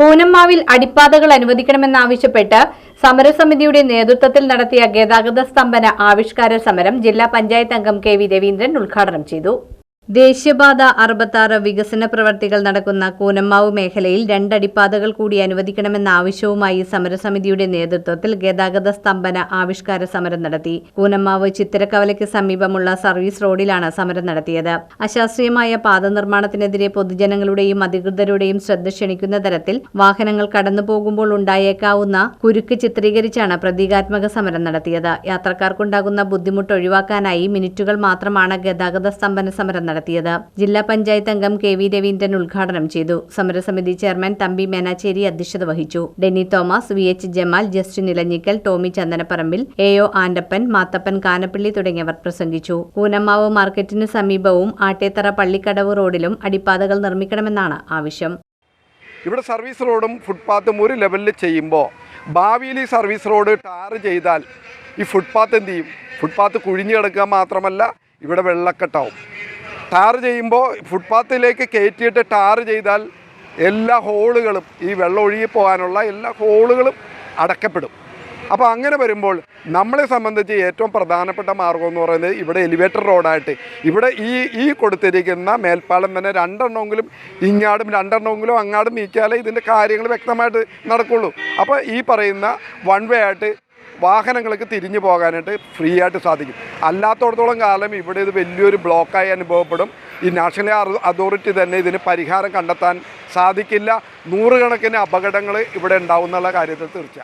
കൂനമ്മാവിൽ അടിപ്പാതകൾ അനുവദിക്കണമെന്നാവശ്യപ്പെട്ട് സമരസമിതിയുടെ നേതൃത്വത്തിൽ നടത്തിയ ഗതാഗത സ്തംഭന ആവിഷ്കാര സമരം ജില്ലാ പഞ്ചായത്ത് അംഗം കെ വി രവീന്ദ്രൻ ഉദ്ഘാടനം ചെയ്തു ദേശീയപാത അറുപത്താറ് വികസന പ്രവർത്തികൾ നടക്കുന്ന കൂനമ്മാവ് മേഖലയിൽ രണ്ടടിപ്പാതകൾ കൂടി അനുവദിക്കണമെന്ന ആവശ്യവുമായി സമരസമിതിയുടെ നേതൃത്വത്തിൽ ഗതാഗത സ്തംഭന ആവിഷ്കാര സമരം നടത്തി. കൂനമ്മാവ് ചിത്തിരക്കവലയ്ക്ക് സമീപമുള്ള സർവീസ് റോഡിലാണ് സമരം നടത്തിയത്. അശാസ്ത്രീയമായ പാത നിർമ്മാണത്തിനെതിരെ പൊതുജനങ്ങളുടെയും അധികൃതരുടെയും ശ്രദ്ധ ക്ഷണിക്കുന്ന തരത്തിൽ വാഹനങ്ങൾ കടന്നു പോകുമ്പോൾ ഉണ്ടായേക്കാവുന്ന കുരുക്ക് ചിത്രീകരിച്ചാണ് പ്രതീകാത്മക സമരം നടത്തിയത്. യാത്രക്കാർക്കുണ്ടാകുന്ന ബുദ്ധിമുട്ട് ഒഴിവാക്കാനായി മിനിറ്റുകൾ മാത്രമാണ് ഗതാഗത സ്തംഭന സമരം നടത്തിയത്. ജില്ലാ പഞ്ചായത്ത് അംഗം കെ വി രവീന്ദ്രൻ ഉദ്ഘാടനം ചെയ്തു. സമരസമിതി ചെയർമാൻ തമ്പി മേനാച്ചേരി അധ്യക്ഷത വഹിച്ചു. Denny Thomas V H Jamal Justin Elanjikkal Tomy Chandanaparambil A O Andappan Mathappan Kanappally തുടങ്ങിയവർ പ്രസംഗിച്ചു. കൂനമ്മാവ് മാർക്കറ്റിന് സമീപവും ആട്ടേത്തറ പള്ളിക്കടവ് റോഡിലും അടിപ്പാതകൾ നിർമ്മിക്കണമെന്നാണ് ആവശ്യം. ഇവിടെ സർവീസ് റോഡും ഫുട്പാത്തും ഒരു ലെവലിൽ ചെയ്യുമ്പോൾ ഭാവിയിൽ ഈ സർവീസ് റോഡ് ടാർ ചെയ്താൽ ഈ ഫുട്പാത്ത് എന്ത് ചെയ്യും? ഫുട്പാത്ത് കുഴിഞ്ഞു കിടക്കുക മാത്രമല്ല ഇവിടെ വെള്ളക്കെട്ടാവും. ടാർ ചെയ്യുമ്പോൾ ഫുട്പാത്തിലേക്ക് കയറ്റിയിട്ട് ടാർ ചെയ്താൽ എല്ലാ ഹോളുകളും ഈ വെള്ളം ഒഴുകി പോകാനുള്ള എല്ലാ ഹോളുകളും അടക്കപ്പെടും അപ്പോൾ അങ്ങനെ വരുമ്പോൾ നമ്മളെ സംബന്ധിച്ച് ഏറ്റവും പ്രധാനപ്പെട്ട മാർഗം എന്ന് പറയുന്നത് ഇവിടെ എലിവേറ്റർ റോഡായിട്ട് ഇവിടെ ഈ ഈ കൊടുത്തിരിക്കുന്ന മേൽപ്പാലം തന്നെ രണ്ടെണ്ണമെങ്കിലും ഇങ്ങാടും രണ്ടെണ്ണമെങ്കിലും അങ്ങാടും നീക്കിയാലേ ഇതിന്റെ കാര്യങ്ങൾ വ്യക്തമായിട്ട് നടക്കുള്ളൂ. അപ്പോൾ ഈ പറയുന്ന വൺ വേ ആയിട്ട് വാഹനങ്ങൾക്ക് തിരിഞ്ഞു പോകാനായിട്ട് ഫ്രീ ആയിട്ട് സാധിക്കും. അല്ലാത്തടത്തോളം കാലം ഇവിടെ ഇത് വലിയൊരു ബ്ലോക്കായി അനുഭവപ്പെടും. ഈ നാഷണൽ അതോറിറ്റി തന്നെ ഇതിന് പരിഹാരം കണ്ടെത്താൻ സാധിക്കില്ല. നൂറുകണക്കിന് അപകടങ്ങൾ ഇവിടെ ഉണ്ടാവും എന്നുള്ള കാര്യത്തിൽ തീർച്ച